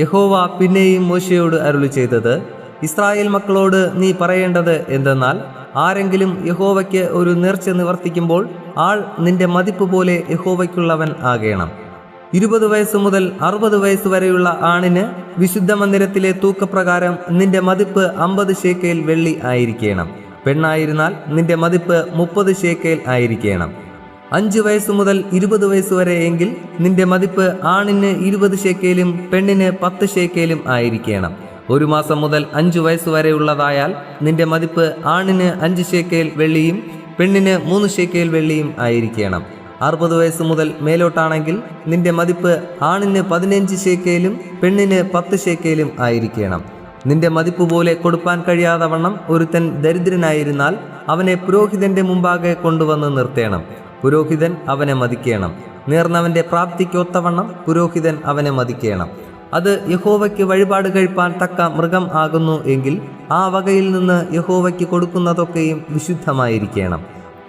യഹോവ പിന്നെയും മോശയോട് അരുളി ചെയ്തത് ഇസ്രായേൽ മക്കളോട് നീ പറയേണ്ടത് എന്തെന്നാൽ ആരെങ്കിലും യഹോവയ്ക്ക് ഒരു നേർച്ച നിവർത്തിക്കുമ്പോൾ ആൾ നിന്റെ മതിപ്പ് പോലെ യഹോവയ്ക്കുള്ളവൻ ആകേണം. ഇരുപത് വയസ്സ് മുതൽ അറുപത് വയസ്സ് വരെയുള്ള ആണിന് വിശുദ്ധ മന്ദിരത്തിലെ തൂക്കപ്രകാരം നിന്റെ മതിപ്പ് അമ്പത് ശേക്കേൽ വെള്ളി ആയിരിക്കണം. പെണ്ണായിരുന്നാൽ നിന്റെ മതിപ്പ് മുപ്പത് ശേക്കേൽ ആയിരിക്കണം. അഞ്ച് വയസ്സ് മുതൽ ഇരുപത് വയസ്സ് വരെ എങ്കിൽ നിന്റെ മതിപ്പ് ആണിന് ഇരുപത് ഷേക്കേലും പെണ്ണിന് പത്ത് ഷേക്കേലും ആയിരിക്കണം. ഒരു മാസം മുതൽ അഞ്ച് വയസ്സ് വരെയുള്ളതായാൽ നിന്റെ മതിപ്പ് ആണിന് അഞ്ച് ഷേക്കേൽ വെള്ളിയും പെണ്ണിന് മൂന്ന് ഷേക്കേൽ വെള്ളിയും ആയിരിക്കണം. അറുപത് വയസ്സ് മുതൽ മേലോട്ടാണെങ്കിൽ നിന്റെ മതിപ്പ് ആണിന് പതിനഞ്ച് ഷേക്കേലും പെണ്ണിന് പത്ത് ഷേക്കേലും ആയിരിക്കണം. നിന്റെ മതിപ്പ് പോലെ കൊടുപ്പാൻ കഴിയാതെ വണ്ണം ഒരുത്തൻ ദരിദ്രനായിരുന്നാൽ അവനെ പുരോഹിതന്റെ മുമ്പാകെ കൊണ്ടുവന്ന് നിർത്തേണം. പുരോഹിതൻ അവനെ മതിക്കേണം. നേർന്നവന്റെ പ്രാപ്തിക്കൊത്തവണ്ണം പുരോഹിതൻ അവനെ മതിക്കേണം. അത് യഹോവയ്ക്ക് വഴിപാട് കഴിപ്പാൻ തക്ക മൃഗം ആകുന്നു എങ്കിൽ ആ വകയിൽ നിന്ന് യഹോവയ്ക്ക് കൊടുക്കുന്നതൊക്കെയും വിശുദ്ധമായിരിക്കണം.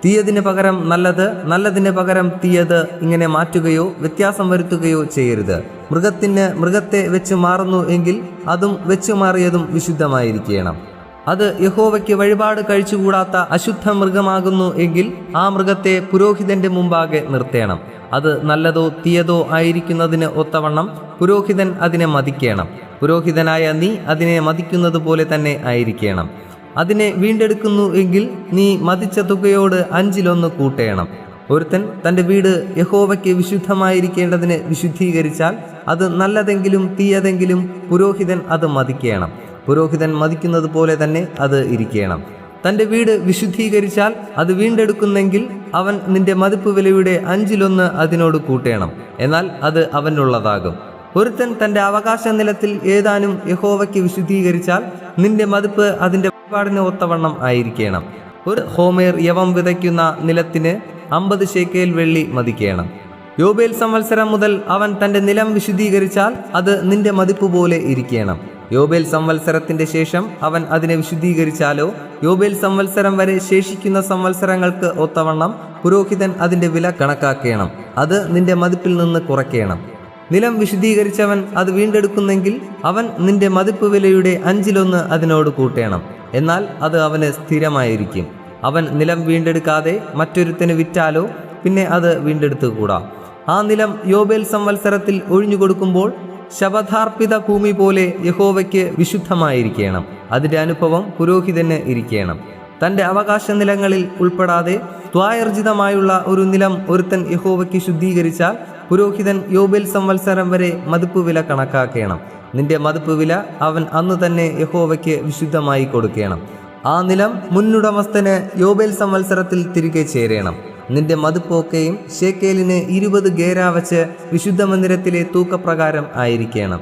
തീയതിന് പകരം നല്ലത് നല്ലതിന് പകരം തീയത് ഇങ്ങനെ മാറ്റുകയോ വ്യത്യാസം വരുത്തുകയോ ചെയ്യരുത്. മൃഗത്തിന് മൃഗത്തെ വെച്ച് മാറുന്നു എങ്കിൽ അതും വെച്ചു മാറിയതും വിശുദ്ധമായിരിക്കണം. അത് യഹോവയ്ക്ക് വഴിപാട് കഴിച്ചുകൂടാത്ത അശുദ്ധ മൃഗമാകുന്നു എങ്കിൽ ആ മൃഗത്തെ പുരോഹിതന്റെ മുമ്പാകെ നിർത്തേണം. അത് നല്ലതോ തീയതോ ആയിരിക്കുന്നതിന് ഒത്തവണ്ണം പുരോഹിതൻ അതിനെ മതിക്കേണം. പുരോഹിതനായ നീ അതിനെ മതിക്കുന്നത് പോലെ തന്നെ ആയിരിക്കണം. അതിനെ വീണ്ടെടുക്കുന്നു എങ്കിൽ നീ മതിച്ച തുകയോട് അഞ്ചിലൊന്ന് കൂട്ടേണം. ഒരുത്തൻ തന്റെ വീട് യഹോവയ്ക്ക് വിശുദ്ധമായിരിക്കേണ്ടതിന് വിശുദ്ധീകരിച്ചാൽ അത് നല്ലതെങ്കിലും തീയതെങ്കിലും പുരോഹിതൻ അത് മതിക്കേണം. പുരോഹിതൻ മതിക്കുന്നത് പോലെ തന്നെ അത് ഇരിക്കണം. തന്റെ വീട് വിശുദ്ധീകരിച്ചാൽ അത് വീണ്ടെടുക്കുന്നെങ്കിൽ അവൻ നിന്റെ മതിപ്പ് വിലയുടെ അഞ്ചിലൊന്ന് അതിനോട് കൂട്ടേണം. എന്നാൽ അത് അവനുള്ളതാകും. ഒരുത്തൻ തന്റെ അവകാശ നിലത്തിൽ ഏതാനും യഹോവയ്ക്ക് വിശുദ്ധീകരിച്ചാൽ നിന്റെ മതിപ്പ് അതിന്റെ വഴിപാടിന് ഒത്തവണ്ണം ആയിരിക്കണം. ഒരു ഹോമേർ യവം വിതയ്ക്കുന്ന നിലത്തിന് അമ്പത് ശേക്കേൽ വെള്ളി മതിക്കണം. യോബേൽ സംവത്സരം മുതൽ അവൻ തന്റെ നിലം വിശുദ്ധീകരിച്ചാൽ അത് നിന്റെ മതിപ്പ് പോലെ ഇരിക്കണം. യോബേൽ സംവത്സരത്തിന്റെ ശേഷം അവൻ അതിനെ വിശുദ്ധീകരിച്ചാലോ? യോബേൽ സംവത്സരം വരെ ശേഷിക്കുന്ന സംവത്സരങ്ങൾക്ക് ഒത്തവണ്ണം പുരോഹിതൻ അതിന്റെ വില കണക്കാക്കണം. അത് നിന്റെ മതിപ്പിൽ നിന്ന് കുറയ്ക്കണം നിലം വിശുദ്ധീകരിച്ചവൻ അത് വീണ്ടെടുക്കുന്നെങ്കിൽ അവൻ നിന്റെ മതിപ്പ് വിലയുടെ അഞ്ചിലൊന്ന് അതിനോട് കൂട്ടേണം. എന്നാൽ അത് അവന് സ്ഥിരമായിരിക്കും. അവൻ നിലം വീണ്ടെടുക്കാതെ മറ്റൊരുത്തന് വിറ്റാലോ? പിന്നെ അത് വീണ്ടെടുത്തുകൂടാ. ആ നിലം യോബേൽ സംവത്സരത്തിൽ ഒഴിഞ്ഞു കൊടുക്കുമ്പോൾ ശബഥാർപ്പിത ഭൂമി പോലെ യഹോവയ്ക്ക് വിശുദ്ധമായിരിക്കണം. അതിന്റെ അനുഭവം പുരോഹിതന് ഇരിക്കണം. തന്റെ അവകാശ നിലങ്ങളിൽ ഉൾപ്പെടാതെ ത്വായർജിതമായുള്ള ഒരു നിലം ഒരുത്തൻ യഹോവയ്ക്ക് ശുദ്ധീകരിച്ചാൽ പുരോഹിതൻ യോബിൽ സംവത്സരം വരെ മതിപ്പ് വില കണക്കാക്കണം. നിന്റെ മതിപ്പ് വില അവൻ അന്ന് തന്നെ യഹോവയ്ക്ക് വിശുദ്ധമായി കൊടുക്കണം. ആ നിലം മുന്നുടമസ്ഥന് യോബേൽ സംവത്സരത്തിൽ തിരികെ ചേരേണം. നിന്റെ മതിപ്പൊക്കെയും ഷേക്കേലിന് ഇരുപത് ഗേര വച്ച് വിശുദ്ധ മന്ദിരത്തിലെ തൂക്കപ്രകാരം ആയിരിക്കണം.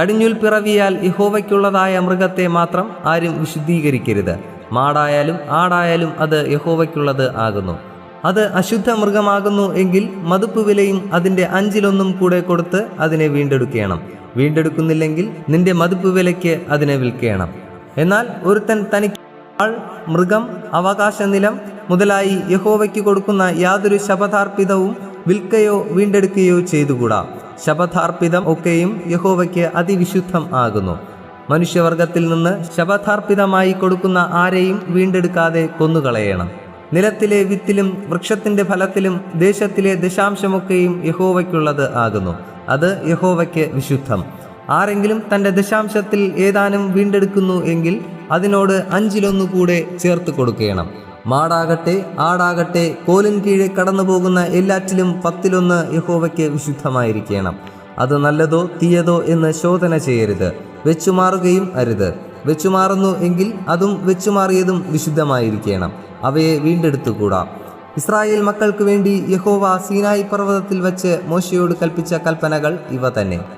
കടിഞ്ഞുൽ പിറവിയാൽ യഹോവയ്ക്കുള്ളതായ മൃഗത്തെ മാത്രം ആരും വിശുദ്ധീകരിക്കരുത്. മാടായാലും ആടായാലും അത് യഹോവയ്ക്കുള്ളത് ആകുന്നു. അത് അശുദ്ധ മൃഗമാകുന്നു എങ്കിൽ മതിപ്പ് വിലയും അതിന്റെ അഞ്ചിലൊന്നും കൂടെ കൊടുത്ത് അതിനെ വീണ്ടെടുക്കണം. വീണ്ടെടുക്കുന്നില്ലെങ്കിൽ നിന്റെ മതിപ്പ് വിലയ്ക്ക് അതിനെ വിൽക്കണം. എന്നാൽ ഒരുത്തൻ തനിക്ക് ആൾ മൃഗം അവകാശ നിലം മുതലായി യഹോവയ്ക്ക് കൊടുക്കുന്ന യാതൊരു ശപഥാർപ്പിതവും വിൽക്കയോ വീണ്ടെടുക്കുകയോ ചെയ്തുകൂടാ. ശപഥാർപ്പിതം ഒക്കെയും യഹോവയ്ക്ക് അതിവിശുദ്ധം ആകുന്നു. മനുഷ്യവർഗത്തിൽ നിന്ന് ശപഥാർപ്പിതമായി കൊടുക്കുന്ന ആരെയും വീണ്ടെടുക്കാതെ കൊന്നുകളയണം. നിലത്തിലെ വിത്തിലും വൃക്ഷത്തിന്റെ ഫലത്തിലും ദേശത്തിലെ ദശാംശമൊക്കെയും യഹോവയ്ക്കുള്ളത് ആകുന്നു. അത് യഹോവയ്ക്ക് വിശുദ്ധം. ആരെങ്കിലും തന്റെ ദശാംശത്തിൽ ഏതാനും വീണ്ടെടുക്കുന്നു എങ്കിൽ അതിനോട് അഞ്ചിലൊന്നു കൂടെ ചേർത്ത് കൊടുക്കണം. മാടാകട്ടെ ആടാകട്ടെ കോലിൻ കീഴെ കടന്നു പോകുന്ന എല്ലാറ്റിലും പത്തിലൊന്ന് യഹോവയ്ക്ക് വിശുദ്ധമായിരിക്കണം. അത് നല്ലതോ തീയതോ എന്ന് ശോധന ചെയ്യരുത്. വെച്ചുമാറുകയും അരുത്. വെച്ചുമാറുന്നു എങ്കിൽ അതും വെച്ചുമാറിയതും വിശുദ്ധമായിരിക്കണം. അവയെ വീണ്ടെടുത്തുകൂടാ. ഇസ്രായേൽ മക്കൾക്ക് വേണ്ടി യഹോവ സീനായി പർവതത്തിൽ വച്ച് മോശയോട് കൽപ്പിച്ച കൽപ്പനകൾ ഇവ തന്നെ.